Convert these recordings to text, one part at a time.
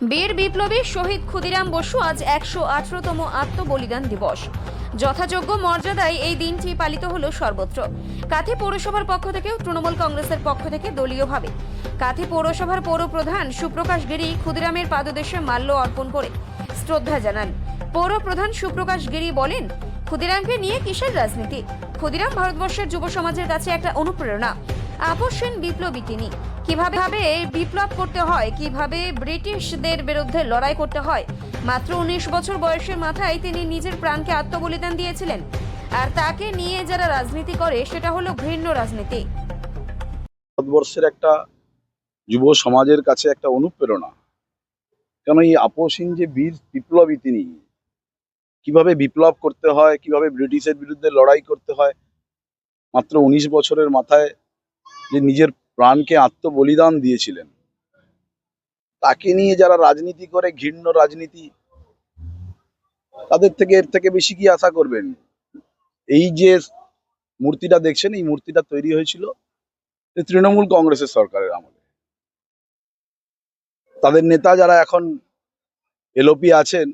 বীর বিপ্লবী শহীদ ক্ষুদিরাম বসু আজ একশো আঠারোতম আত্মবলিদান দিবস। যথাযোগ্য মর্যাদায় এই দিনটি পালিত হলো সর্বত্র। কাথি পৌরসভার পক্ষ থেকেও তৃণমূল কংগ্রেসের পক্ষ থেকে দলীয়ভাবে। কাথি পৌরসভার পৌর প্রধান সুপ্রকাশ গিরি ক্ষুদিরামের পাদদেশে মাল্য অর্পণ করে শ্রদ্ধা জানান। পৌর প্রধান সুপ্রকাশ গিরি বলেন, ক্ষুদিরামকে নিয়ে কিসের রাজনীতি? ক্ষুদিরাম ভারতবর্ষের যুব সমাজের কাছে একটা অনুপ্রেরণা। আপসহীন বিপ্লবী তিনি। কীভাবে বিপ্লব করতে হয়, কীভাবে ব্রিটিশদের বিরুদ্ধে লড়াই করতে হয়, মাত্র উনিশ বছর বয়সের মাথায় তিনি নিজের প্রাণকে আত্মবলিদান দিয়েছিলেন। আর তাকে নিয়ে যারা রাজনীতি করে, সেটা হলো ঘৃণ্য রাজনীতি। ভারতবর্ষের একটা যুব সমাজের কাছে একটা অনুপ্রেরণা। কেন এই আপসহীন যে বীর বিপ্লবী তিনি, কীভাবে বিপ্লব করতে হয়, কীভাবে ব্রিটিশের বিরুদ্ধে লড়াই করতে হয়, মাত্র উনিশ বছরের মাথায় যে নিজের প্রাণকে আত্মবলিদান দিয়েছিলেন। তাকে নিয়ে যারা রাজনীতি করে, ঘৃণ্য রাজনীতি, তাদের থেকে এর থেকে বেশি কি আশা করবেন? এই যে মূর্তিটা দেখছেন, এই মূর্তিটা তৈরি হয়েছিল তৃণমূল কংগ্রেসের সরকারের আমলে। তাদের নেতা যারা এখন এলওপি আছেন,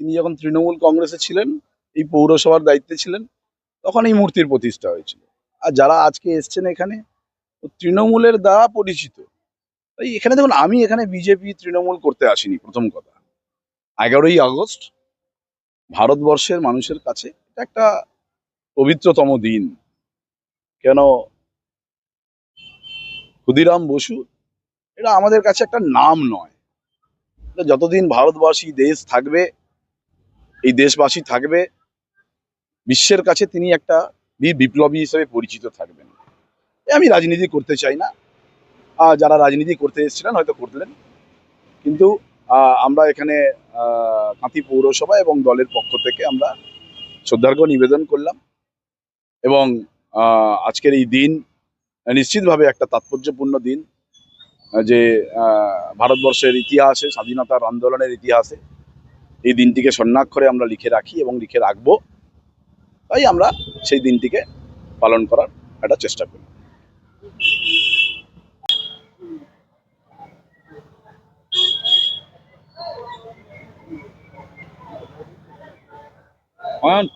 তিনি যখন তৃণমূল কংগ্রেসে ছিলেন, এই পৌরসভার দায়িত্বে ছিলেন, তখন এই মূর্তির প্রতিষ্ঠা হয়েছিল। আর যারা আজকে এসছেন এখানে তৃণমূলের দ্বারা পরিচিত। তাই এখানে দেখুন, আমি এখানে বিজেপি তৃণমূল করতে আসিনি, প্রথম কথা। এগারোই আগস্ট, ভারতবর্ষের মানুষের কাছে এটা একটা পবিত্রতম দিন। কেন? ক্ষুদিরাম বসু, এটা আমাদের কাছে একটা নাম নয়। যতদিন ভারতবাসী দেশ থাকবে, এই দেশবাসী থাকবে, বিশ্বের কাছে তিনি একটা বীর বিপ্লবী হিসেবে পরিচিত থাকবেন। আমি রাজনীতি করতে চাই না। আহ, যারা রাজনীতি করতে এসেছিলেন হয়তো করলেন। কিন্তু আমরা এখানে কাঁথি পৌরসভা এবং দলের পক্ষ থেকে আমরা শ্রদ্ধার্ঘ্য নিবেদন করলাম এবং আজকের এই দিন নিশ্চিতভাবে একটা তাৎপর্যপূর্ণ দিন যে ভারতবর্ষের ইতিহাসে স্বাধীনতার আন্দোলনের ইতিহাসে এই দিনটিকে স্বর্ণাক্ষরে আমরা লিখে রাখি এবং লিখে রাখব। তাই আমরা সেই দিনটিকে পালন করার একটা চেষ্টা করি। Ayan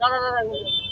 No, no, no, no.